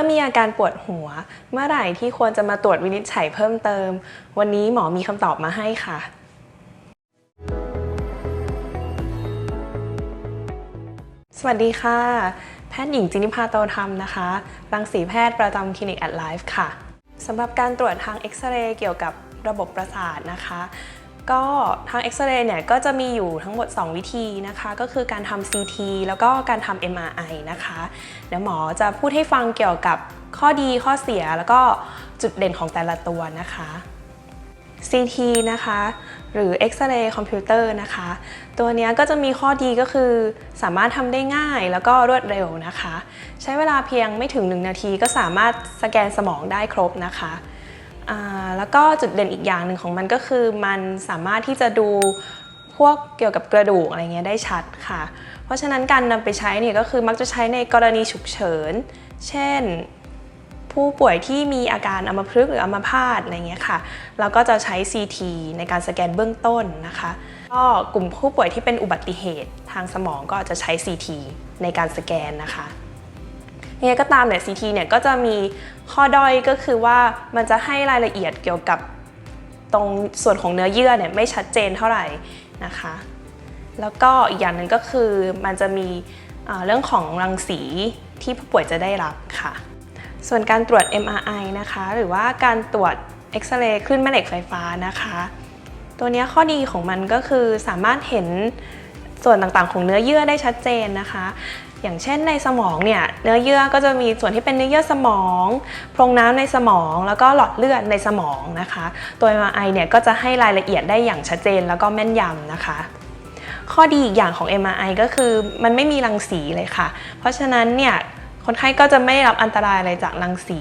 มื่อมีอาการปวดหัว เมื่อไหร่ที่ควรจะมาตรวจวินิจฉัยเพิ่มเติม วันนี้หมอมีคำตอบมาให้ค่ะ สวัสดีค่ะ แพทย์หญิงจินิพาโตธรรมนะคะ รังสีแพทย์ประจำคลินิกแอดไลฟ์ค่ะสำหรับการตรวจทางเอ็กซเรย์เกี่ยวกับระบบประสาทนะคะ ก็ทางเอ็กซเรย์เนี่ยก็จะมีอยู่ทั้งหมด 2 วิธีนะคะ ก็คือการทำ CT แล้วก็การทำ MRI นะคะเดี๋ยวหมอจะพูดให้ฟังเกี่ยวกับข้อดีข้อเสียแล้วก็จุดเด่นของแต่ละตัวนะคะ CT นะคะ หรือ X-ray คอมพิวเตอร์นะคะ ตัวนี้ก็จะมีข้อดีก็คือสามารถทำได้ง่ายแล้วก็รวดเร็วนะคะ ใช้เวลาเพียงไม่ถึง 1 นาทีก็สามารถสแกนสมองได้ครบนะคะ แล้วก็จุดเด่นอีกอย่างหนึ่งของมันก็คือมันสามารถที่จะดูพวกเกี่ยวกับกระดูกอะไรเงี้ยได้ชัดค่ะ เพราะฉะนั้นการนำไปใช้เนี่ยก็คือมักจะใช้ในกรณีฉุกเฉิน เช่น ผู้ป่วยที่มีอาการอัมพฤกษ์หรืออัมพาตอะไรเงี้ยค่ะ เราก็จะใช้ CT ในการสแกนเบื้องต้นนะคะ ก็กลุ่มผู้ป่วยที่เป็นอุบัติเหตุทางสมองก็จะใช้ CT ในการสแกนนะคะ ยังไงก็ตามเนี่ย CT เนี่ยก็จะมีข้อด้อยก็คือว่ามันจะให้รายละเอียดเกี่ยวกับตรงส่วนของเนื้อเยื่อเนี่ยไม่ชัดเจนเท่าไหร่นะคะ แล้วก็อีกอย่างหนึ่งก็คือมันจะมีเรื่องของรังสีที่ผู้ป่วยจะได้รับค่ะ ส่วนการตรวจ MRI นะคะ หรือว่าการตรวจเอ็กซเรย์คลื่นแม่เหล็กไฟฟ้านะคะ ตัวนี้ข้อดีของมันก็คือสามารถเห็นส่วนต่างๆ ของเนื้อเยื่อได้ชัดเจนนะคะ อย่างเช่นในสมองเนี่ยเนื้อเยื่อก็จะมีส่วนที่เป็นเนื้อเยื่อสมอง โพรงน้ำในสมอง แล้วก็หลอดเลือดในสมองนะคะ ตัว MRI เนี่ยก็จะให้รายละเอียดได้อย่างชัดเจนแล้วก็แม่นยำนะคะ ข้อดีอีกอย่างของ MRI ก็คือมันไม่มีรังสีเลยค่ะ เพราะฉะนั้นเนี่ยคนไข้ก็จะไม่ได้รับอันตรายอะไรจากรังสี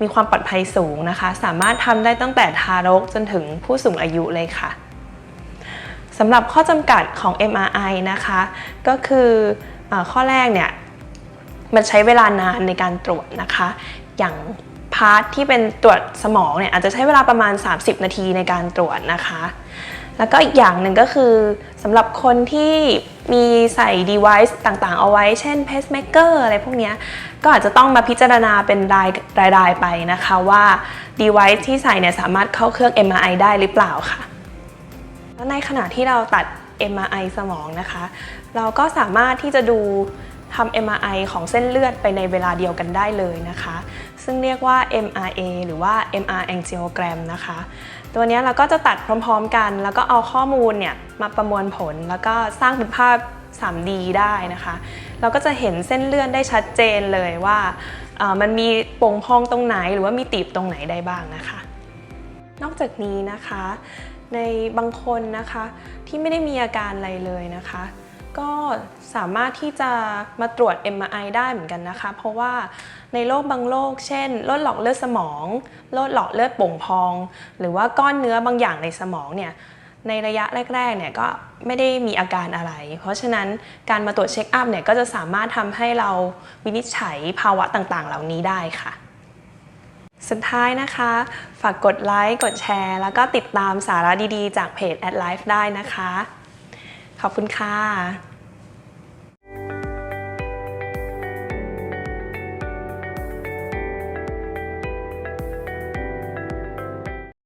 มีความปลอดภัยสูงนะคะ สามารถทำได้ตั้งแต่ทารกจนถึงผู้สูงอายุเลยค่ะสำหรับข้อจำกัดของ MRI นะคะ ก็คือ ข้อแรกเนี่ยมันใช้เวลานานในการตรวจนะคะ อย่างพาร์ทที่เป็นตรวจสมองเนี่ยอาจจะใช้เวลาประมาณ 30 นาทีในการตรวจนะคะ แล้วก็อีกอย่างหนึ่งก็คือสำหรับคนที่มีใส่ device ต่างๆ เอาไว้ เช่น pacemaker อะไรพวกนี้ก็อาจจะต้องมาพิจารณาเป็นรายรายๆไปนะคะว่า device ที่ใส่เนี่ยสามารถเข้าเครื่อง MRI ได้หรือเปล่าค่ะ แล้วในขณะที่เราตัด MRI สมองนะคะ เราก็สามารถที่จะดูทำ MRI ของเส้นเลือดไปในเวลาเดียวกันได้เลยนะคะ ซึ่งเรียกว่า MRA หรือว่า MR angiogram นะคะ ตัวนี้เราก็จะตัดพร้อมๆกัน แล้วก็เอาข้อมูลเนี่ยมาประมวลผล แล้วก็สร้างเป็นภาพ 3D ได้นะคะ เราก็จะเห็นเส้นเลือดได้ชัดเจนเลยว่ามันมีโป่งพองตรงไหนหรือว่ามีตีบตรงไหนได้บ้างนะคะ นอกจากนี้นะคะ ในบางคนนะคะที่ไม่ได้มีอาการอะไรเลยนะคะ ก็สามารถที่จะมาตรวจ MRI ได้เหมือนกันนะคะ เพราะว่าในโรคบางโรคเช่นโรคหลอดเลือดสมองโรคหลอดเลือดป่งพอง หรือว่าก้อนเนื้อบางอย่างในสมองเนี่ยในระยะแรกๆเนี่ยก็ไม่ได้มีอาการอะไร เพราะฉะนั้นการมาตรวจเช็คอัพเนี่ยก็จะสามารถทำให้เราวินิจฉัยภาวะต่างๆ เหล่านี้ได้ค่ะ สุดท้ายนะคะ ฝากกดไลค์ กดแชร์ แล้วก็ติดตามสาระดีๆ จากเพจ Ad Life ได้นะคะ ขอบคุณค่ะ